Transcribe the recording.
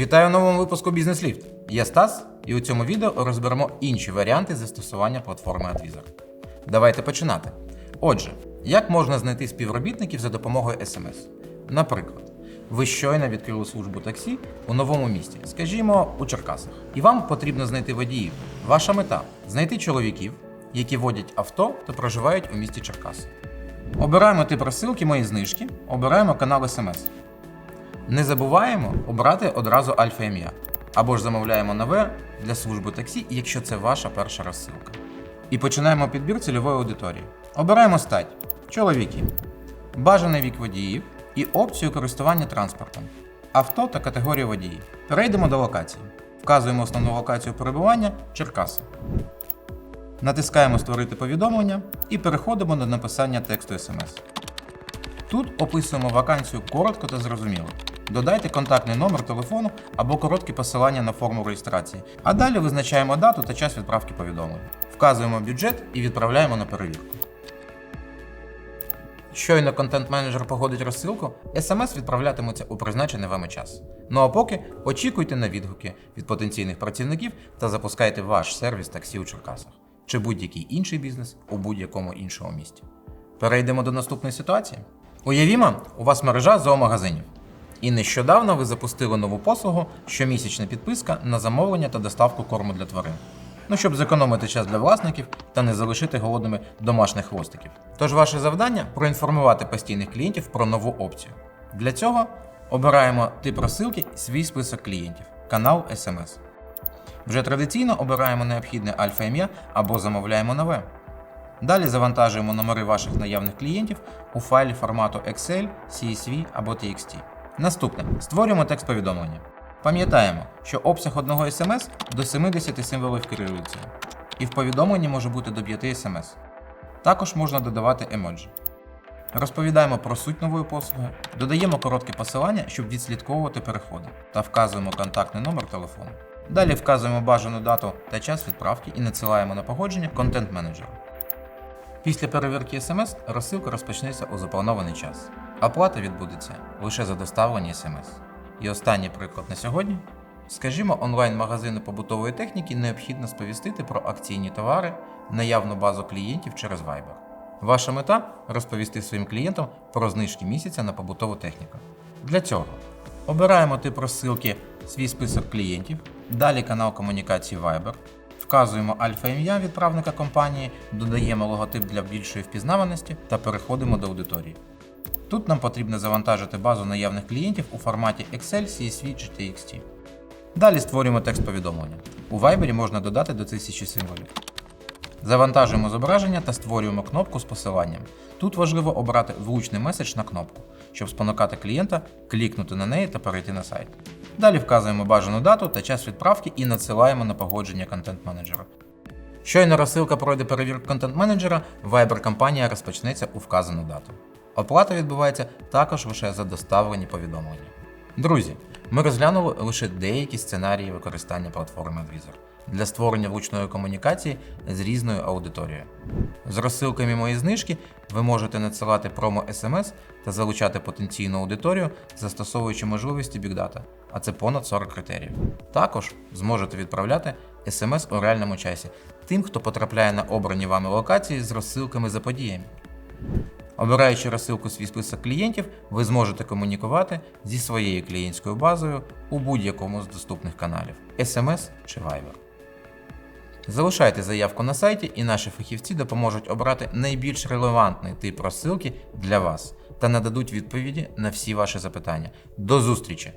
Вітаю в новому випуску Бізнес Ліфт. Я Стас, і у цьому відео розберемо інші варіанти застосування платформи Advisor. Давайте починати. Отже, як можна знайти співробітників за допомогою SMS? Наприклад, ви щойно відкрили службу таксі у новому місті, скажімо, у Черкасах, і вам потрібно знайти водіїв. Ваша мета знайти чоловіків, які водять авто та проживають у місті Черкаси. Обираємо тип розсилки мої знижки, обираємо канал SMS. Не забуваємо обрати одразу альфа ім'я. Або ж замовляємо нове для служби таксі, якщо це ваша перша розсилка. І починаємо підбір цільової аудиторії. Обираємо стать чоловіки, бажаний вік водіїв і опцію користування транспортом, авто та категорію водіїв. Перейдемо до локації. Вказуємо основну локацію перебування Черкаси. Натискаємо Створити повідомлення і переходимо до написання тексту SMS. Тут описуємо вакансію коротко та зрозуміло. Додайте контактний номер телефону або коротке посилання на форму реєстрації, а далі визначаємо дату та час відправки повідомлень. Вказуємо бюджет і відправляємо на перевірку. Щойно контент-менеджер погодить розсилку, смс відправлятиметься у призначений вами час. Ну а поки очікуйте на відгуки від потенційних працівників та запускайте ваш сервіс таксі у Черкасах чи будь-який інший бізнес у будь-якому іншому місті. Перейдемо до наступної ситуації. Уявімо, у вас мережа зоомагазинів. І нещодавно ви запустили нову послугу щомісячна підписка на замовлення та доставку корму для тварин. Ну, щоб зекономити час для власників та не залишити голодними домашніх хвостиків. Тож ваше завдання проінформувати постійних клієнтів про нову опцію. Для цього обираємо тип розсилки свій список клієнтів, канал SMS. Вже традиційно обираємо необхідне альфа-ім'я або замовляємо нове. Далі завантажуємо номери ваших наявних клієнтів у файлі формату Excel, CSV або TXT. Наступне створюємо текст повідомлення. Пам'ятаємо, що обсяг одного SMS до 70 символів кирилицею, і в повідомленні може бути до 5 SMS. Також можна додавати емоджі. Розповідаємо про суть нової послуги, додаємо коротке посилання, щоб відслідковувати переходи, та вказуємо контактний номер телефону. Далі вказуємо бажану дату та час відправки і надсилаємо на погодження контент-менеджеру. Після перевірки SMS розсилка розпочнеться у запланований час. Оплата відбудеться лише за доставлення SMS. І останній приклад на сьогодні. Скажімо, онлайн-магазини побутової техніки необхідно сповістити про акційні товари, наявну базу клієнтів через Viber. Ваша мета розповісти своїм клієнтам про знижки місяця на побутову техніку. Для цього обираємо тип розсилки свій список клієнтів, далі канал комунікації Viber, вказуємо альфа-ім'я відправника компанії, додаємо логотип для більшої впізнаваності та переходимо до аудиторії. Тут нам потрібно завантажити базу наявних клієнтів у форматі Excel, CSV чи TXT. Далі створюємо текст повідомлення. У Viber можна додати до 1000 символів. Завантажуємо зображення та створюємо кнопку з посиланням. Тут важливо обрати влучний меседж на кнопку, щоб спонукати клієнта клікнути на неї та перейти на сайт. Далі вказуємо бажану дату та час відправки і надсилаємо на погодження контент-менеджера. Щойно розсилка пройде перевірку контент-менеджера, Viber компанія розпочнеться у вказану дату. Оплата відбувається також лише за доставлені повідомлення. Друзі, ми розглянули лише деякі сценарії використання платформи Advisor для створення влучної комунікації з різною аудиторією. З розсилками мої знижки ви можете надсилати промо SMS та залучати потенційну аудиторію, застосовуючи можливості Big Data, а це понад 40 критеріїв. Також зможете відправляти SMS у реальному часі тим, хто потрапляє на обрані вами локації з розсилками за подіями. Обираючи розсилку свій список клієнтів, ви зможете комунікувати зі своєю клієнтською базою у будь-якому з доступних каналів SMS чи Viber. Залишайте заявку на сайті, і наші фахівці допоможуть обрати найбільш релевантний тип розсилки для вас та нададуть відповіді на всі ваші запитання. До зустрічі!